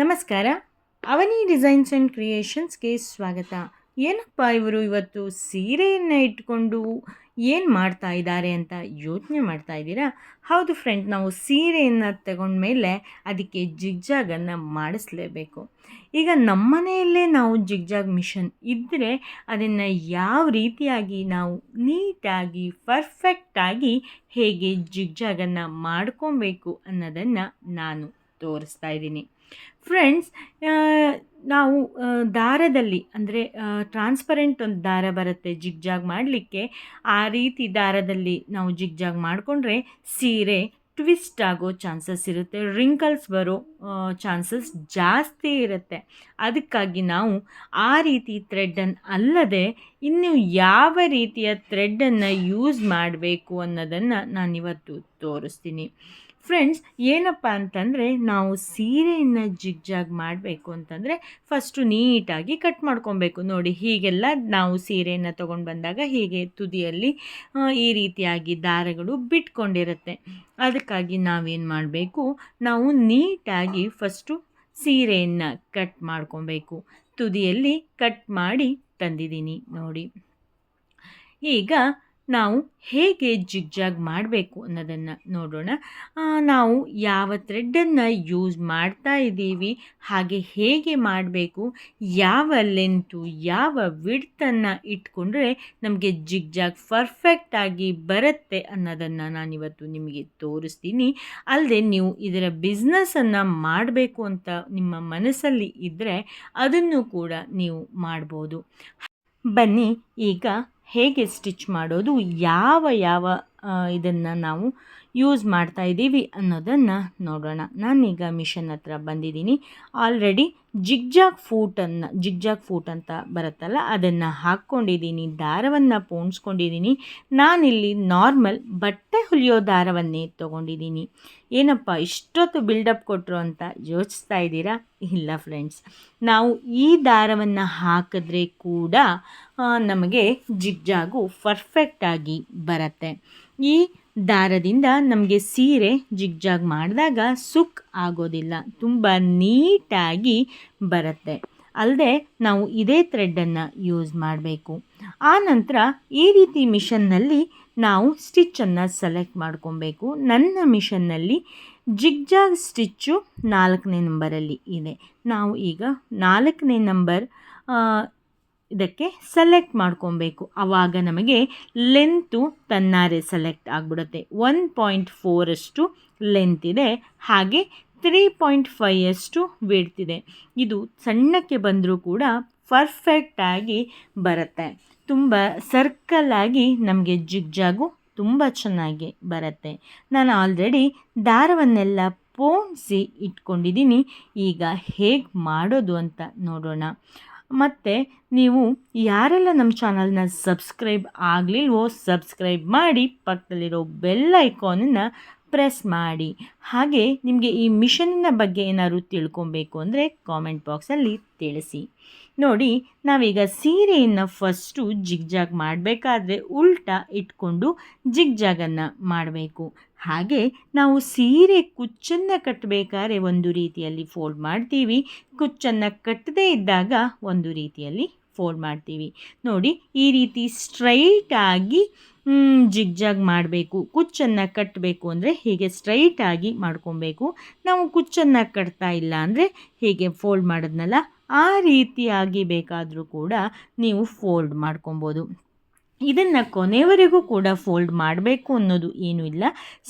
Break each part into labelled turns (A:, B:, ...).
A: ನಮಸ್ಕಾರ. ಅವನಿ designs and ಕ್ರಿಯೇಷನ್ಸ್ಗೆ ಸ್ವಾಗತ. ಏನಪ್ಪ ಇವರು ಇವತ್ತು ಸೀರೆಯನ್ನು ಇಟ್ಕೊಂಡು ಏನು ಮಾಡ್ತಾ ಇದ್ದಾರೆ ಅಂತ ಯೋಚನೆ ಮಾಡ್ತಾ ಇದ್ದೀರಾ? ಹೌದು ಫ್ರೆಂಡ್ ನಾವು ಸೀರೆಯನ್ನು ತಗೊಂಡ್ಮೇಲೆ ಅದಕ್ಕೆ ಜಿಗ್ಜಾಗನ್ನು ಮಾಡಿಸ್ಲೇಬೇಕು. ಈಗ ನಮ್ಮನೆಯಲ್ಲೇ ನಾವು ಜಿಗ್ಜಾಗ್ ಮಿಷನ್ ಇದ್ದರೆ ಅದನ್ನು ಯಾವ ರೀತಿಯಾಗಿ ನಾವು ನೀಟಾಗಿ ಪರ್ಫೆಕ್ಟಾಗಿ ಹೇಗೆ ಜಿಗ್ಜಾಗನ್ನು ಮಾಡ್ಕೊಬೇಕು ಅನ್ನೋದನ್ನು ನಾನು ತೋರಿಸ್ತಾ ಇದ್ದೀನಿ. ಫ್ರೆಂಡ್ಸ್ ನಾವು ದಾರದಲ್ಲಿ, ಅಂದರೆ ಟ್ರಾನ್ಸ್ಪರೆಂಟ್ ಒಂದು ದಾರ ಬರುತ್ತೆ ಜಿಗ್ಜಾಗ್ ಮಾಡಲಿಕ್ಕೆ. ಆ ರೀತಿ ದಾರದಲ್ಲಿ ನಾವು ಜಿಗ್ಜಾಗ್ ಮಾಡಿಕೊಂಡ್ರೆ ಸೀರೆ ಟ್ವಿಸ್ಟ್ ಆಗೋ ಚಾನ್ಸಸ್ ಇರುತ್ತೆ ರಿಂಕಲ್ಸ್ ಬರೋ ಚಾನ್ಸಸ್ ಜಾಸ್ತಿ ಇರುತ್ತೆ. ಅದಕ್ಕಾಗಿ ನಾವು ಆ ರೀತಿ ಥ್ರೆಡ್ಡನ್ನು ಅಲ್ಲದೆ ಇನ್ನು ಯಾವ ರೀತಿಯ ಥ್ರೆಡ್ಡನ್ನು ಯೂಸ್ ಮಾಡಬೇಕು ಅನ್ನೋದನ್ನು ನಾನಿವತ್ತು ತೋರಿಸ್ತೀನಿ. ಫ್ರೆಂಡ್ಸ್ ಏನಪ್ಪ ಅಂತಂದರೆ ನಾವು ಸೀರೆಯನ್ನು ಜಿಗ್ಜಾಗ್ ಮಾಡಬೇಕು ಅಂತಂದರೆ ಫಸ್ಟು ನೀಟಾಗಿ ಕಟ್ ಮಾಡ್ಕೊಬೇಕು. ನೋಡಿ, ಹೀಗೆಲ್ಲ ನಾವು ಸೀರೆಯನ್ನು ತೊಗೊಂಡು ಬಂದಾಗ ಹೀಗೆ ತುದಿಯಲ್ಲಿ ಈ ರೀತಿಯಾಗಿ ದಾರಗಳು ಬಿಟ್ಕೊಂಡಿರುತ್ತೆ. ಅದಕ್ಕಾಗಿ ನಾವೇನು ಮಾಡಬೇಕು? ನಾವು ನೀಟಾಗಿ ಫಸ್ಟು ಸೀರೆಯನ್ನು ಕಟ್ ಮಾಡ್ಕೊಬೇಕು. ತುದಿಯಲ್ಲಿ ಕಟ್ ಮಾಡಿ ತಂದಿದ್ದೀನಿ. ನೋಡಿ, ಈಗ ನಾವು ಹೇಗೆ ಜಿಗ್ಜಾಗ್ ಮಾಡಬೇಕು ಅನ್ನೋದನ್ನು ನೋಡೋಣ. ನಾವು ಯಾವ ಥ್ರೆಡ್ಡನ್ನು ಯೂಸ್ ಮಾಡ್ತಾ ಇದ್ದೀವಿ, ಹಾಗೆ ಹೇಗೆ ಮಾಡಬೇಕು, ಯಾವ ಲೆಂತು, ಯಾವ ವಿಡ್ತನ್ನು ಇಟ್ಕೊಂಡ್ರೆ ನಮಗೆ ಜಿಗ್ಜಾಗ್ ಪರ್ಫೆಕ್ಟಾಗಿ ಬರುತ್ತೆ ಅನ್ನೋದನ್ನು ನಾನಿವತ್ತು ನಿಮಗೆ ತೋರಿಸ್ತೀನಿ. ಅಲ್ಲದೆ ನೀವು ಇದರ ಬಿಸ್ನೆಸ್ಸನ್ನು ಮಾಡಬೇಕು ಅಂತ ನಿಮ್ಮ ಮನಸ್ಸಲ್ಲಿ ಇದ್ದರೆ ಅದನ್ನು ಕೂಡ ನೀವು ಮಾಡ್ಬೋದು. ಬನ್ನಿ, ಈಗ ಹೇಗೆ ಸ್ಟಿಚ್ ಮಾಡೋದು, ಯಾವ ಯಾವ ಇದನ್ನು ನಾವು ಯೂಸ್ ಮಾಡ್ತಾ ಇದ್ದೀವಿ ಅನ್ನೋದನ್ನು ನೋಡೋಣ. ನಾನೀಗ ಮಿಷನ್ ಹತ್ರ ಬಂದಿದ್ದೀನಿ. ಆಲ್ರೆಡಿ ಜಿಗ್ಜಾಗ್ ಫೂಟನ್ನು ಜಿಗ್ಜಾಗ್ ಫೂಟ್ ಅಂತ ಬರುತ್ತಲ್ಲ, ಅದನ್ನು ಹಾಕ್ಕೊಂಡಿದ್ದೀನಿ, ದಾರವನ್ನು ಪೋಣಿಸ್ಕೊಂಡಿದ್ದೀನಿ. ನಾನಿಲ್ಲಿ ನಾರ್ಮಲ್ ಬಟ್ಟೆ ಹೊಲಿಯೋ ದಾರವನ್ನೇ ತೊಗೊಂಡಿದ್ದೀನಿ. ಏನಪ್ಪ, ಇಷ್ಟೊತ್ತು ಬಿಲ್ಡಪ್ ಕೊಟ್ಟರು ಅಂತ ಯೋಚಿಸ್ತಾ ಇದ್ದೀರಾ? ಇಲ್ಲ ಫ್ರೆಂಡ್ಸ್ ನಾವು ಈ ದಾರವನ್ನು ಹಾಕಿದ್ರೆ ಕೂಡ ನಮಗೆ ಜಿಗ್ಜಾಗು ಪರ್ಫೆಕ್ಟಾಗಿ ಬರುತ್ತೆ. ಈ ದಾರದಿಂದ ನಮಗೆ ಸೀರೆ ಜಿಗ್ಜಾಗ್ ಮಾಡಿದಾಗ ಸುಕ್ ಆಗೋದಿಲ್ಲ. ತುಂಬ ನೀಟಾಗಿ ಬರುತ್ತೆ. ಅಲ್ಲದೆ ನಾವು ಇದೇ ಥ್ರೆಡ್ಡನ್ನು ಯೂಸ್ ಮಾಡಬೇಕು. ಆನಂತರ ಈ ರೀತಿ ಮಿಷನ್ನಲ್ಲಿ ನಾವು ಸ್ಟಿಚ್ಚನ್ನು ಸೆಲೆಕ್ಟ್ ಮಾಡ್ಕೊಬೇಕು. ನನ್ನ ಮಿಷನ್ನಲ್ಲಿ ಜಿಗ್ಜಾಗ್ ಸ್ಟಿಚ್ಚು ನಾಲ್ಕನೇ ನಂಬರಲ್ಲಿ ಇದೆ. ನಾವು ಈಗ ನಾಲ್ಕನೇ ನಂಬರ್ ಇದಕ್ಕೆ ಸೆಲೆಕ್ಟ್ ಮಾಡ್ಕೊಬೇಕು. ಆವಾಗ ನಮಗೆ ಲೆಂತು ತನ್ನಾರೆ ಸೆಲೆಕ್ಟ್ ಆಗಿಬಿಡುತ್ತೆ. ಒನ್ ಪಾಯಿಂಟ್ ಫೋರಷ್ಟು ಲೆಂತ್ ಇದೆ. ಹಾಗೆ ತ್ರೀ ಪಾಯಿಂಟ್ ಫೈಯಷ್ಟು ಇದೆ. ಇದು ಸಣ್ಣಕ್ಕೆ ಬಂದರೂ ಕೂಡ ಪರ್ಫೆಕ್ಟಾಗಿ ಬರುತ್ತೆ. ತುಂಬ ಸರ್ಕಲ್ ಆಗಿ ನಮಗೆ ಜಿಗ್ಜಾಗು ತುಂಬ ಚೆನ್ನಾಗಿ ಬರುತ್ತೆ. ನಾನು ಆಲ್ರೆಡಿ ದಾರವನ್ನೆಲ್ಲ ಪೋಣಿಸಿ ಇಟ್ಕೊಂಡಿದ್ದೀನಿ ಈಗ ಹೇಗೆ ಮಾಡೋದು ಅಂತ ನೋಡೋಣ. ಮತ್ತು ನೀವು ಯಾರೆಲ್ಲ ನಮ್ಮ ಚಾನಲ್ನ ಸಬ್ಸ್ಕ್ರೈಬ್ ಆಗಲಿಲ್ವೋ ಸಬ್ಸ್ಕ್ರೈಬ್ ಮಾಡಿ, ಪಕ್ಕದಲ್ಲಿರೋ ಬೆಲ್ ಐಕಾನನ್ನು ಪ್ರೆಸ್ ಮಾಡಿ. ಹಾಗೆ ನಿಮಗೆ ಈ ಮಿಷನ್ನ ಬಗ್ಗೆ ಏನಾದರೂ ತಿಳ್ಕೊಬೇಕು ಅಂದರೆ ಕಾಮೆಂಟ್ ಬಾಕ್ಸಲ್ಲಿ ತಿಳಿಸಿ. ನೋಡಿ, ನಾವೀಗ ಸೀರೆಯನ್ನು ಫಸ್ಟು ಜಿಗ್ಜಾಗ್ ಮಾಡಬೇಕಾದ್ರೆ ಉಲ್ಟಾ ಇಟ್ಕೊಂಡು ಜಿಗ್ಜಾಗನ್ನು ಮಾಡಬೇಕು. ಹಾಗೆ ನಾವು ಸೀರೆ ಕುಚ್ಚನ್ನು ಕಟ್ಟಬೇಕಾದ್ರೆ ಒಂದು ರೀತಿಯಲ್ಲಿ ಫೋಲ್ಡ್ ಮಾಡ್ತೀವಿ. ಕುಚ್ಚನ್ನು ಕಟ್ಟದೇ ಇದ್ದಾಗ ಒಂದು ರೀತಿಯಲ್ಲಿ ಫೋಲ್ಡ್ ಮಾಡ್ತೀವಿ. ನೋಡಿ, ಈ ರೀತಿ ಸ್ಟ್ರೈಟಾಗಿ ಜಿಗ್ಜಾಗ್ ಮಾಡಬೇಕು. ಕುಚ್ಚನ್ನು ಕಟ್ಟಬೇಕು ಅಂದರೆ ಹೀಗೆ ಸ್ಟ್ರೈಟಾಗಿ ಮಾಡ್ಕೊಬೇಕು. ನಾವು ಕುಚ್ಚನ್ನು ಕಟ್ತಾ ಇಲ್ಲ ಅಂದರೆ ಹೀಗೆ ಫೋಲ್ಡ್ ಮಾಡೋದ್ನಲ್ಲ ಆ ರೀತಿಯಾಗಿ ಬೇಕಾದರೂ ಕೂಡ ನೀವು ಫೋಲ್ಡ್ ಮಾಡ್ಕೊಬೋದು. ಇದನ್ನು ಕೊನೆಯವರೆಗೂ ಕೂಡ ಫೋಲ್ಡ್ ಮಾಡಬೇಕು ಅನ್ನೋದು ಏನೂ ಇಲ್ಲ.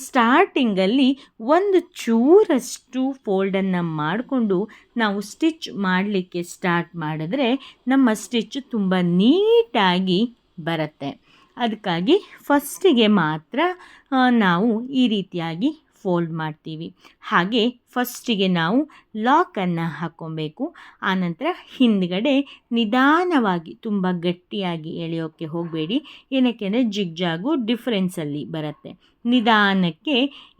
A: ಸ್ಟಾರ್ಟಿಂಗಲ್ಲಿ ಒಂದು ಚೂರಷ್ಟು ಫೋಲ್ಡನ್ನು ಮಾಡಿಕೊಂಡು ನಾವು ಸ್ಟಿಚ್ ಮಾಡಲಿಕ್ಕೆ ಸ್ಟಾರ್ಟ್ ಮಾಡಿದ್ರೆ ನಮ್ಮ ಸ್ಟಿಚ್ ತುಂಬ ನೀಟಾಗಿ ಬರುತ್ತೆ. ಅದಕ್ಕಾಗಿ ಫಸ್ಟಿಗೆ ಮಾತ್ರ ನಾವು ಈ ರೀತಿಯಾಗಿ ಫೋಲ್ಡ್ ಮಾಡ್ತೀವಿ. ಹಾಗೆ ಫಸ್ಟಿಗೆ ನಾವು ಲಾಕನ್ನು ಹಾಕ್ಕೊಬೇಕು ಆನಂತರ ಹಿಂದ್ಗಡೆ ನಿಧಾನವಾಗಿ ತುಂಬ ಗಟ್ಟಿಯಾಗಿ ಎಳೆಯೋಕ್ಕೆ ಹೋಗಬೇಡಿ. ಏನಕ್ಕೆ ಅಂದರೆ ಜಿಗ್ಜಾಗು ಡಿಫ್ರೆನ್ಸಲ್ಲಿ ಬರುತ್ತೆ. ನಿಧಾನಕ್ಕೆ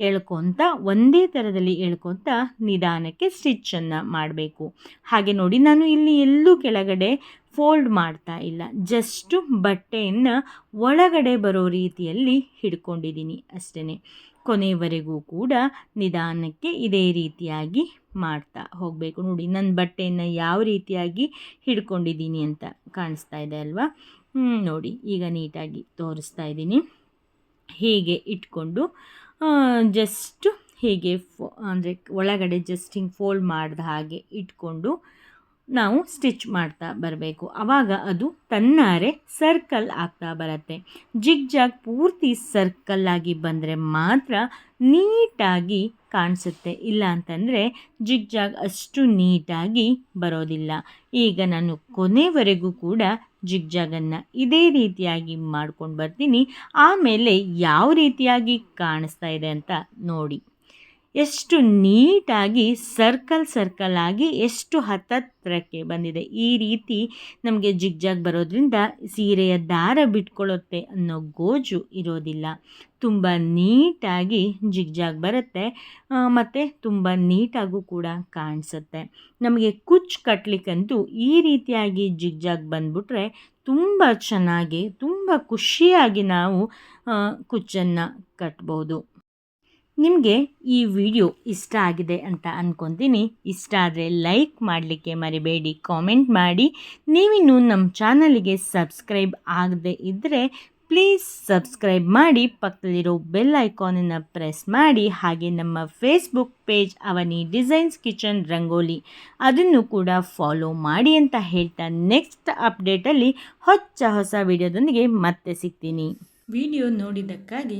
A: ಎಳ್ಕೊತ, ಒಂದೇ ಥರದಲ್ಲಿ ಎಳ್ಕೊತ ನಿಧಾನಕ್ಕೆ ಸ್ಟಿಚ್ಚನ್ನು ಮಾಡಬೇಕು. ಹಾಗೆ ನೋಡಿ, ನಾನು ಇಲ್ಲಿ ಎಲ್ಲೂ ಕೆಳಗಡೆ ಫೋಲ್ಡ್ ಮಾಡ್ತಾ ಇಲ್ಲ. ಜಸ್ಟು ಬಟ್ಟೆಯನ್ನು ಒಳಗಡೆ ಬರೋ ರೀತಿಯಲ್ಲಿ ಹಿಡ್ಕೊಂಡಿದ್ದೀನಿ ಅಷ್ಟೇ ಕೊನೆಯವರೆಗೂ ಕೂಡ ನಿಧಾನಕ್ಕೆ ಇದೇ ರೀತಿಯಾಗಿ ಮಾಡ್ತಾ ಹೋಗಬೇಕು. ನೋಡಿ ನನ್ನ ಬಟ್ಟೆಯನ್ನು ಯಾವ ರೀತಿಯಾಗಿ ಹಿಡ್ಕೊಂಡಿದ್ದೀನಿ ಅಂತ ಕಾಣಿಸ್ತಾ ಇದೆ ಅಲ್ವಾ? ನೋಡಿ, ಈಗ ನೀಟಾಗಿ ತೋರಿಸ್ತಾ ಇದ್ದೀನಿ. ಹೀಗೆ ಇಟ್ಕೊಂಡು ಜಸ್ಟ್ ಹೀಗೆ ಫೋ, ಅಂದರೆ ಒಳಗಡೆ ಜಸ್ಟ್ ಹಿಂಗೆ ಫೋಲ್ಡ್ ಮಾಡಿದ ಹಾಗೆ ಇಟ್ಕೊಂಡು ನಾವು ಸ್ಟಿಚ್ ಮಾಡ್ತಾ ಬರಬೇಕು. ಆವಾಗ ಅದು ತನ್ನಾರೆ ಸರ್ಕಲ್ ಆಗ್ತಾ ಬರುತ್ತೆ. ಜಿಗ್ ಜಾಗ್ ಪೂರ್ತಿ ಸರ್ಕಲ್ ಆಗಿ ಬಂದರೆ ಮಾತ್ರ ನೀಟಾಗಿ ಕಾಣಿಸುತ್ತೆ. ಇಲ್ಲ ಅಂತಂದರೆ ಜಿಗ್ ಜಾಗ್ ಅಷ್ಟು ನೀಟಾಗಿ ಬರೋದಿಲ್ಲ. ಈಗ ನಾನು ಕೊನೆವರೆಗೂ ಕೂಡ ಜಿಗ್ ಜಾಗನ್ನು ಇದೇ ರೀತಿಯಾಗಿ ಮಾಡ್ಕೊಂಡು ಬರ್ತೀನಿ. ಆಮೇಲೆ ಯಾವ ರೀತಿಯಾಗಿ ಕಾಣಿಸ್ತಾ ಇದೆ ಅಂತ ನೋಡಿ. ಎಷ್ಟು ನೀಟಾಗಿ ಸರ್ಕಲ್ ಸರ್ಕಲ್ ಆಗಿ ಎಷ್ಟು ಹತ್ತತ್ರಕ್ಕೆ ಬಂದಿದೆ. ಈ ರೀತಿ ನಮಗೆ ಜಿಗ್ಜಾಗ್ ಬರೋದ್ರಿಂದ ಸೀರೆಯ ದಾರ ಬಿಟ್ಕೊಳ್ಳುತ್ತೆ ಅನ್ನೋ ಗೋಜು ಇರೋದಿಲ್ಲ. ತುಂಬ ನೀಟಾಗಿ ಜಿಗ್ಜಾಗ್ ಬರುತ್ತೆ. ಮತ್ತು ತುಂಬ ನೀಟಾಗೂ ಕೂಡ ಕಾಣಿಸುತ್ತೆ. ನಮಗೆ ಕುಚ್ ಕಟ್ಟಲಿಕ್ಕಂತೂ ಈ ರೀತಿಯಾಗಿ ಜಿಗ್ಜಾಗ್ ಬಂದುಬಿಟ್ರೆ ತುಂಬ ಚೆನ್ನಾಗಿ, ತುಂಬ ಖುಷಿಯಾಗಿ ನಾವು ಕುಚ್ಚನ್ನು ಕಟ್ಬೋದು. ನಿಮಗೆ ಈ ವಿಡಿಯೋ ಇಷ್ಟ ಆಗಿದೆ ಅಂತ ಅಂದ್ಕೊತೀನಿ ಇಷ್ಟ ಆದರೆ ಲೈಕ್ ಮಾಡಲಿಕ್ಕೆ ಮರಿಬೇಡಿ ಕಾಮೆಂಟ್ ಮಾಡಿ. ನೀವಿನ್ನೂ ನಮ್ಮ ಚಾನಲಿಗೆ ಸಬ್ಸ್ಕ್ರೈಬ್ ಆಗದೆ ಇದ್ದರೆ ಪ್ಲೀಸ್ ಸಬ್ಸ್ಕ್ರೈಬ್ ಮಾಡಿ, ಪಕ್ಕದಲ್ಲಿರೋ ಬೆಲ್ ಐಕಾನನ್ನು ಪ್ರೆಸ್ ಮಾಡಿ, ಹಾಗೆ ನಮ್ಮ Facebook page Avani designs kitchen rangoli ಅದನ್ನು ಕೂಡ ಫಾಲೋ ಮಾಡಿ ಅಂತ ಹೇಳ್ತಾ ನೆಕ್ಸ್ಟ್ ಅಪ್ಡೇಟಲ್ಲಿ ಹೊಚ್ಚ ಹೊಸ ವಿಡಿಯೋದೊಂದಿಗೆ ಮತ್ತೆ ಸಿಗ್ತೀನಿ. ವಿಡಿಯೋ ನೋಡಿದ್ದಕ್ಕಾಗಿ